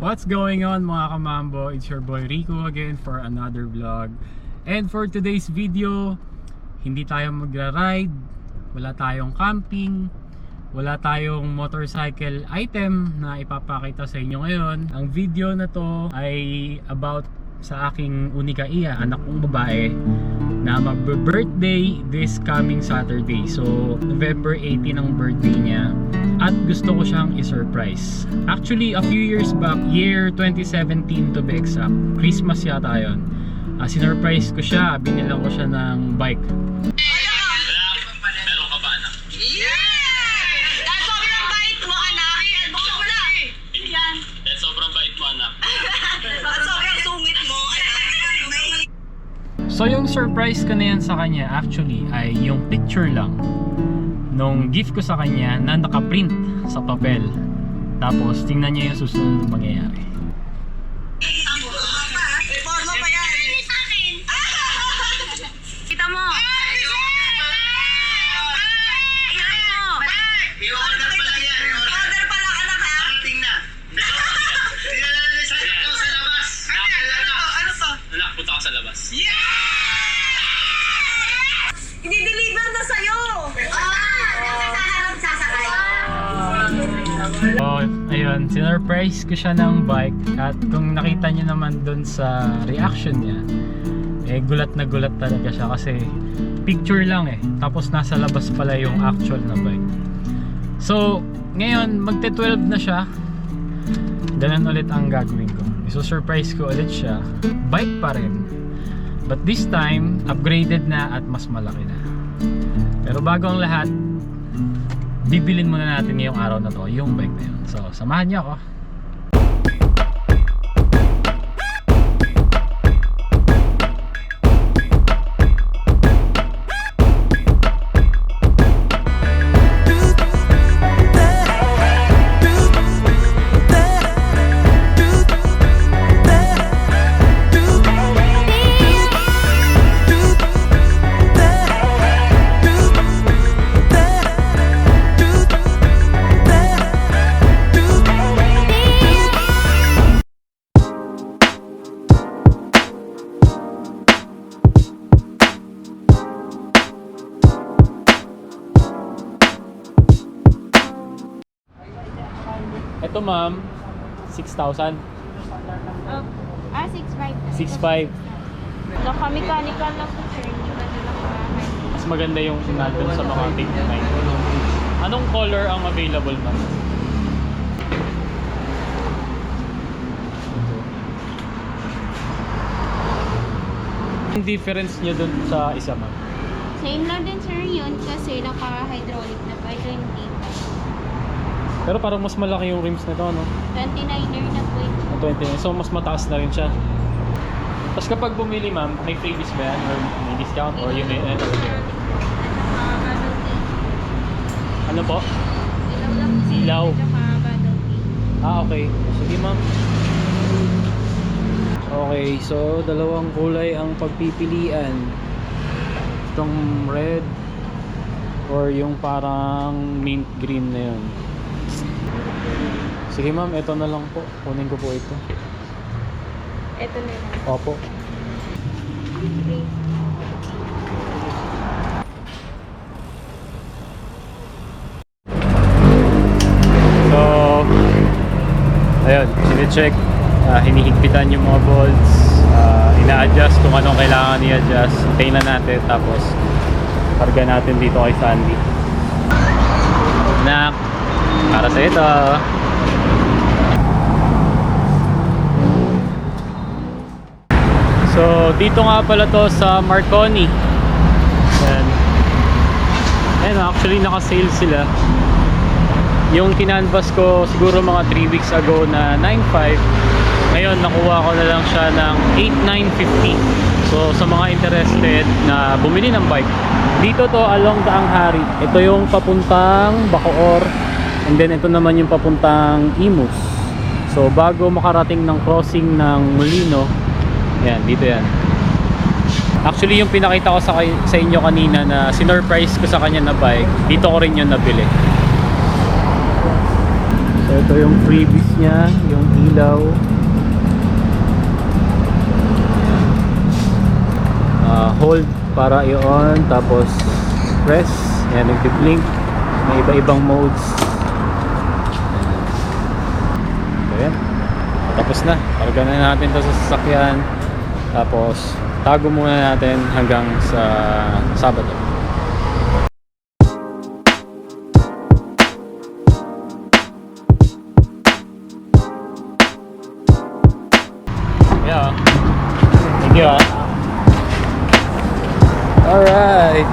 What's going on mga kamambo? It's your boy Rico again for another vlog. And for today's video, hindi tayo magra-ride, wala tayong camping, wala tayong motorcycle item na ipapakita sa inyo ngayon. Ang video na to ay about sa aking unika iya, anak kong babae na mag-birthday this coming Saturday. So, November 18 ang birthday niya. At gusto ko siyang i-surprise. Actually, a few years back, year 2017 to be exact, Christmas yata yun. Uh, sinurprise ko siya, binilang ko siya ng bike. So yung surprise ko na yan sa kanya actually ay yung picture lang nung gift ko sa kanya na nakaprint sa papel. Tapos tingnan niya yung susunod na mangyayari. Ayun, sinurprise ko siya ng bike at kung nakita niyo naman dun sa reaction niya eh gulat na gulat talaga siya kasi picture lang eh. Tapos nasa labas pala yung actual na bike. So ngayon magte 12 na siya. Ganun ulit ang gagawin ko. Iso-surprise ko ulit siya. Bike pa rin. But this time upgraded na at mas malaki na. Pero bago ang lahat bibilin muna natin ngayong araw na to yung bike na yun. So samahan niyo ako 6'5". 6,500. Naka-mechanical lang po, sir. Hindi ba nila? Mas maganda yung nandun sa mga big nine. Anong color ang available ma'am? Yung difference niya dun sa isa ma'am? Same lang din, sir, yun. Kasi naka-hydraulic na pa. Ito hindi pa. Pero parang mas malaki yung rims nito, no? 29er na po ito. Ang 29. So mas mataas na rin siya. Tapos kapag bumili ma'am, may freebies ba yan? Or may discount? Or yun may ano? Naka-battle key. Ano po? Ilaw. Ah, okay. Sige, ma'am. Okay, so dalawang kulay ang pagpipilian. Itong red or yung parang mint green na yun. Sige ma'am, ito na lang po. Kunin ko po ito. Ito na lang. Opo. So, ayun, sine-check. Uh, hinihigpitan yung mga bolts. Uh, ina-adjust kung anong kailangan i-adjust. Na natin. Tapos, karga natin dito kay Sandy. Nak, para sa ito. So, dito nga pala to sa Marconi. Yan. Ayan, actually naka-sale sila. Yung kinanvas ko siguro mga 3 weeks ago na 9.5 Ngayon nakuha ko na lang siya ng 8.950 So sa mga interested na bumili ng bike Dito to along Daang Hari Ito yung papuntang Bacoor And then ito naman yung papuntang Imus So bago makarating ng crossing ng Molino Yan, dito yan Actually yung pinakita ko sa, sa inyo kanina na sinurprise ko sa kanya na bike Dito ko rin yun nabili So ito yung freebies niya, yung ilaw. Ah, hold para i-on tapos press. Yan, nag-blink. May iba-ibang modes. So. Tapos na. Karga na natin to sa sasakyan. Tapos, tago muna natin hanggang sa Sabado. Thank you ah. Alright.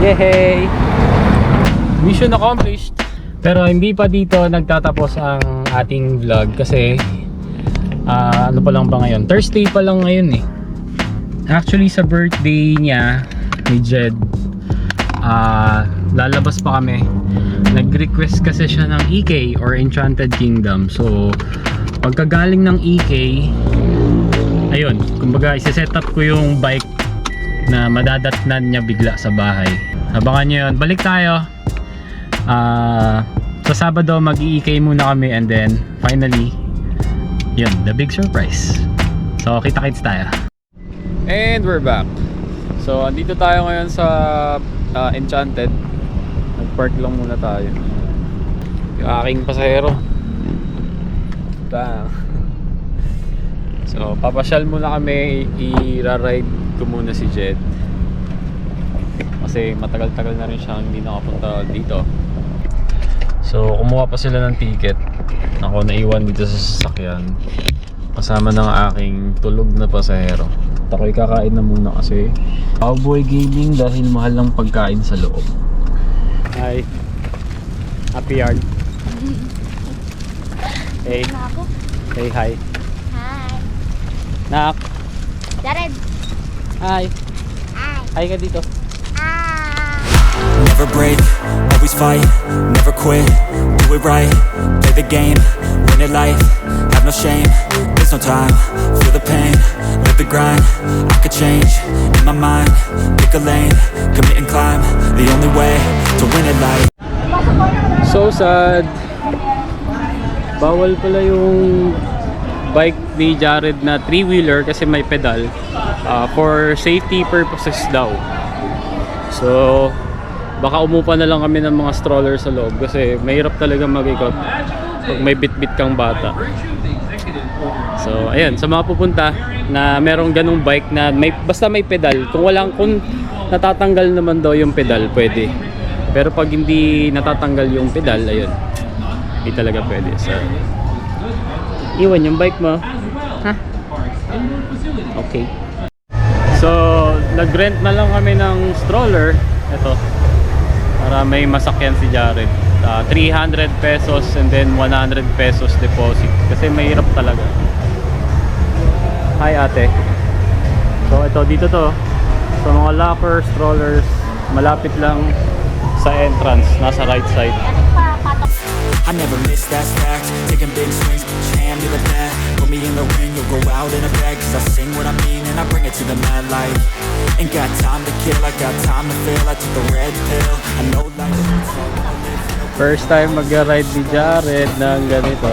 Yay! Mission accomplished. Pero hindi pa dito nagtatapos ang ating vlog kasi ah, ano pa lang ba ngayon? Thursday pa lang ngayon eh. Actually sa birthday niya ni Jed ah, lalabas pa kami. Nag-request kasi siya ng EK or Enchanted Kingdom. So pagkagaling ng EK ayun, kumbaga isi-set up ko yung bike na madadatnan niya bigla sa bahay. Abangan niyo yun. Balik tayo. Ah, sa Sabado mag-EK muna kami and then finally yun, the big surprise. So kita-kits tayo. And we're back. So andito tayo ngayon sa ah, Enchanted. Nag-park lang muna tayo. Yung aking pasahero. Bang. So, papasyal muna kami, i-ride ko muna si Jed. Kasi matagal-tagal na rin siya hindi nakapunta dito. So, kumuha pa sila ng ticket. Ako naiwan dito sa sasakyan. Kasama ng aking tulog na pasahero. At ako'y kakain na muna kasi Cowboy Gaming dahil mahal ng pagkain sa loob. Hi. Happy yard. Hey. Ako. Say hi. Hi. Nak. Jared. Hi. Hi. Hi ka dito. Never break, always fight, never quit, do it right, play the game, win it life, have no shame, there's no time, feel the pain, live the grind, I could change, in my mind, pick a lane, commit and climb, the only way to win it life. So sad. Bawal pala yung bike ni Jared na three-wheeler kasi may pedal ah, for safety purposes daw. So, baka umupa na lang kami ng mga stroller sa loob kasi mahirap talaga mag-ikot pag may bit-bit kang bata. So, ayan, sa mga pupunta na merong ganong bike na may basta may pedal, kung walang kung natatanggal naman daw yung pedal, pwede. Pero pag hindi natatanggal yung pedal, ayun. Hindi talaga pwede. So, iwan yung bike mo. Ha? Okay. So, nag-rent na lang kami ng stroller. Ito. Para may masakyan si Jared. Ah, 300 pesos and then 100 pesos deposit. Kasi mahirap talaga. Hi ate. So ito dito to. Sa mga locker, strollers, malapit lang sa entrance, nasa right side. I never miss that fact, taking big swings, hand to the put me in the ring, you'll go out in a bag, cause I sing what I mean and I bring it to the mad light. Ain't got time to kill, I got time to feel, I took the red pill, I know life First time mag-ride ni Jared ng ganito.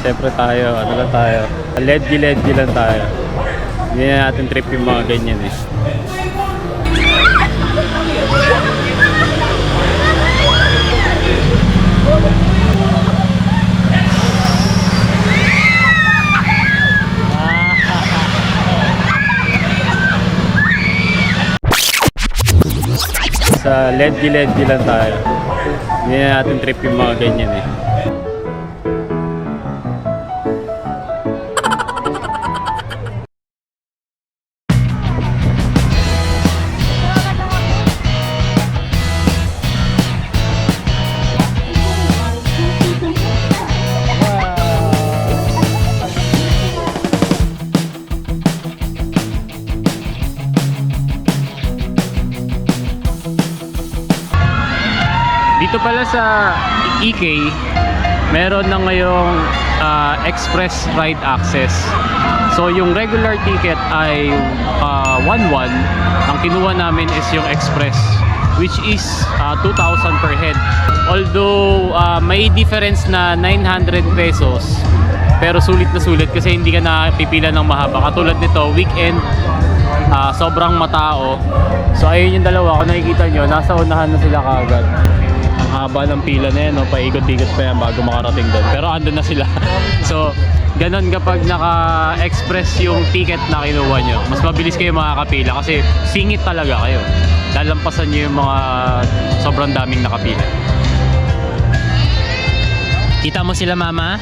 Siyempre tayo, ano lang tayo. Ledgy-ledgy lang tayo. Hindi na natin trip yung mga ganyan eh. Sa ledgy-ledgy lang tayo. Hindi na natin trip yung mga ganyan eh. Sa EK, meron na ngayong ah, express ride access. So yung regular ticket ay ah, 1-1. Ang kinuha namin is yung express. which is ah, 2,000 per head. Although ah, may difference na 900 pesos pero sulit na sulit kasi hindi ka napipila ng mahaba. Katulad nito, weekend, ah, sobrang matao. So ayun yung dalawa, kung nakikita nyo, nasa unahan na sila kaagad. Haba ng pila na yan, no? paikot-ikot pa yan bago makarating doon. Pero andun na sila. so, ganun kapag naka-express yung ticket na kinuha nyo. Mas mabilis kayo makakapila kasi singit talaga kayo. Lalampasan nyo yung mga sobrang daming nakapila. Kita mo sila mama?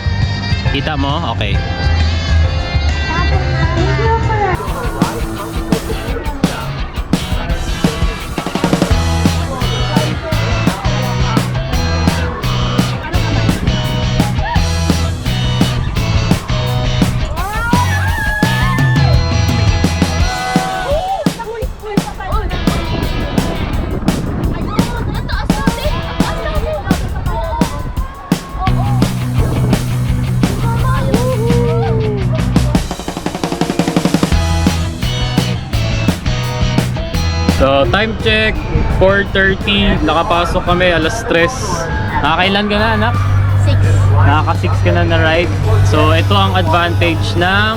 Kita mo? Okay. So, time check, 4.30, nakapasok kami, alas 3. Nakakailan ka na, anak? Six. Nakaka-6 ka na na ride. So, ito ang advantage ng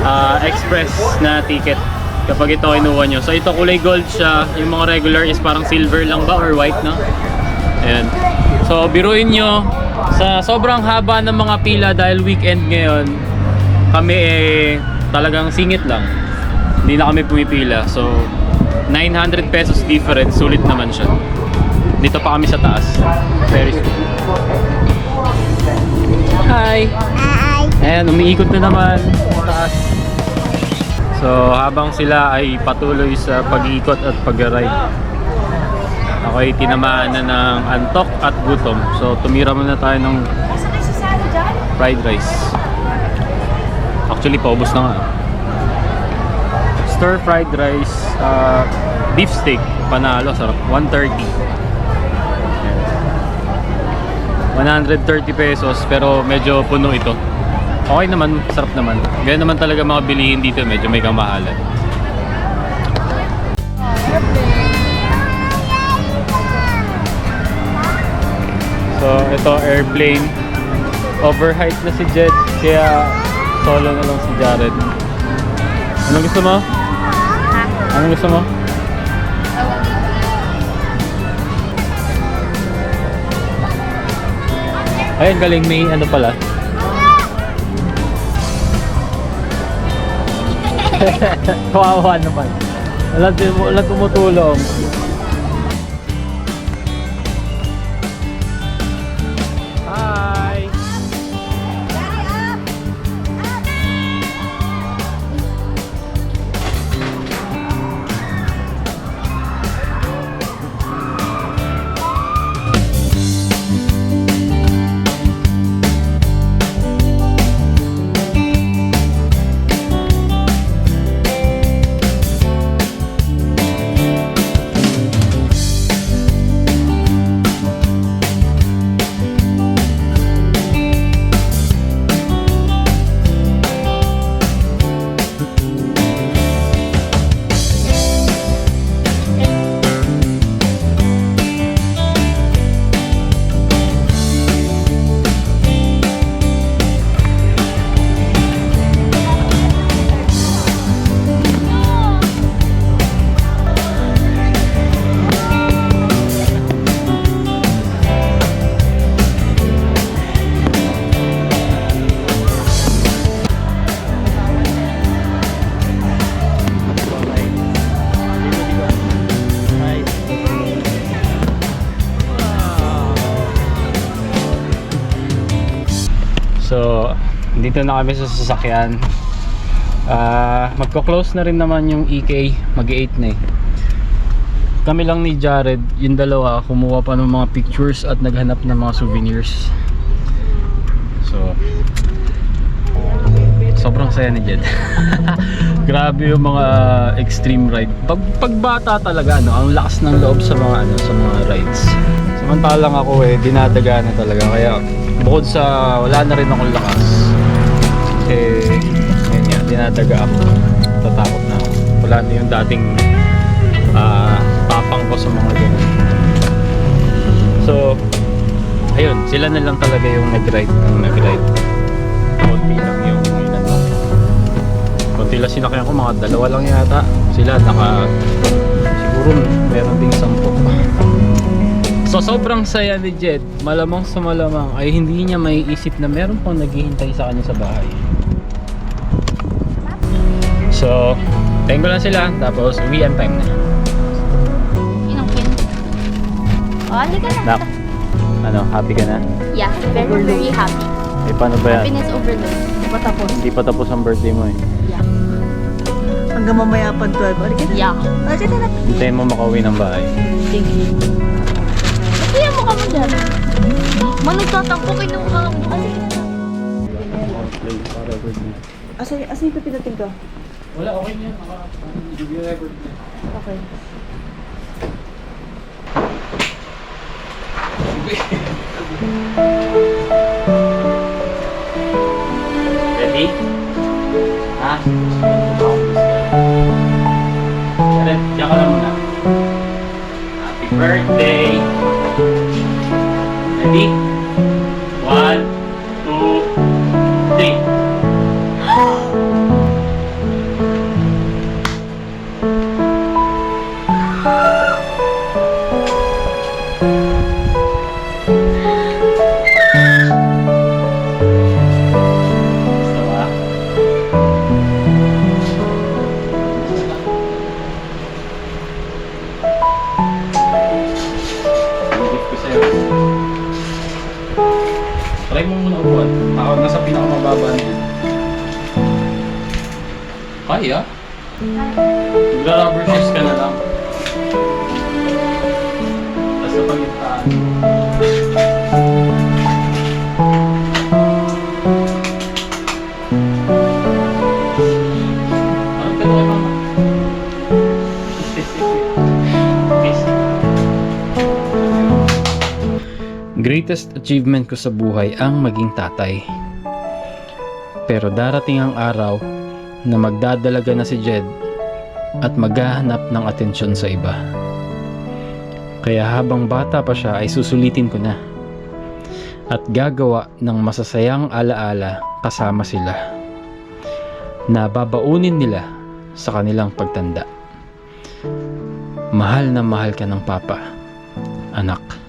ah, express na ticket kapag ito kinuha nyo. So, ito kulay gold siya. Yung mga regular is parang silver lang ba or white, no? Ayan. So, biruin nyo, sa sobrang haba ng mga pila dahil weekend ngayon, kami eh talagang singit lang. Hindi na kami pumipila. So, 900 pesos difference, sulit naman siya. Dito pa kami sa taas. Very sweet. Hi! Ayan, umiikot na naman taas. So, habang sila ay patuloy sa pag-iikot at pag-ride, ako ay tinamaan na ng antok at gutom. So, tumira muna tayo ng fried rice. Actually, paubos na nga. Stir fried rice, uh, beef steak, panalo, sarap. 130. Ayan. 130 pesos pero medyo puno ito. Okay naman, sarap naman. Ganyan naman talaga mga bilihin dito, medyo may kamahalan. So, ito airplane. Overhyped na si Jet, kaya solo na lang si Jared. Anong gusto mo? Anong gusto mo? Ayun, galing may ano pala. Kawawa naman. Wala, wala tumutulong. Dito na kami sa sasakyan. Ah, magko-close na rin naman yung EK, mag-8 na eh. Kami lang ni Jared, yung dalawa, kumuha pa ng mga pictures at naghanap ng mga souvenirs. So, sobrang saya ni Jed. Grabe yung mga extreme ride. Pag, pagbata talaga, ano, ang lakas ng loob sa mga ano, sa mga rides. Samantalang ako eh, dinadaga na talaga. Kaya bukod sa wala na rin akong lakas, eh, yun nga, dinadaga ako. Tatakot na ako. Wala na yung dating ah, tapang ko sa mga ganun. So, ayun, sila na lang talaga yung nag-ride ng nag-ride. Konti lang yung ilan lang. Konti lang sinakyan ko, mga dalawa lang yata. Sila naka, siguro meron ding sampo. So sobrang saya ni Jed, malamang sa malamang ay hindi niya maiisip na meron pang naghihintay sa kanya sa bahay. So, tayo ko lang sila, tapos uwian time na. Inungkin. Oh, halika na. Nak, ano, happy ka na? Yeah, very, very happy. Eh, paano ba yan? Happiness overload. Hindi pa tapos. Hindi pa tapos ang birthday mo eh. Yeah. Hanggang mamaya pa 12. Halika na. Yeah. Halika na. Hintayin mo makauwi ng bahay. Sige. Kaya mo kami dyan. Managtatampo kayo ng mga Asa, asa yung pipindutin ko? Wala, okay na yan. Naka-record na. Okay. Ready? Ha? Jared, diyan ka lang muna. Happy birthday! Ready? Try mo muna upuan. Ako nasa pinakamababa niya. Kaya? Magra-rubber shoes Greatest achievement ko sa buhay ang maging tatay. Pero darating ang araw na magdadalaga na si Jed at maghahanap ng atensyon sa iba. Kaya habang bata pa siya ay susulitin ko na at gagawa ng masasayang alaala kasama sila na babaunin nila sa kanilang pagtanda. Mahal na mahal ka ng papa, anak.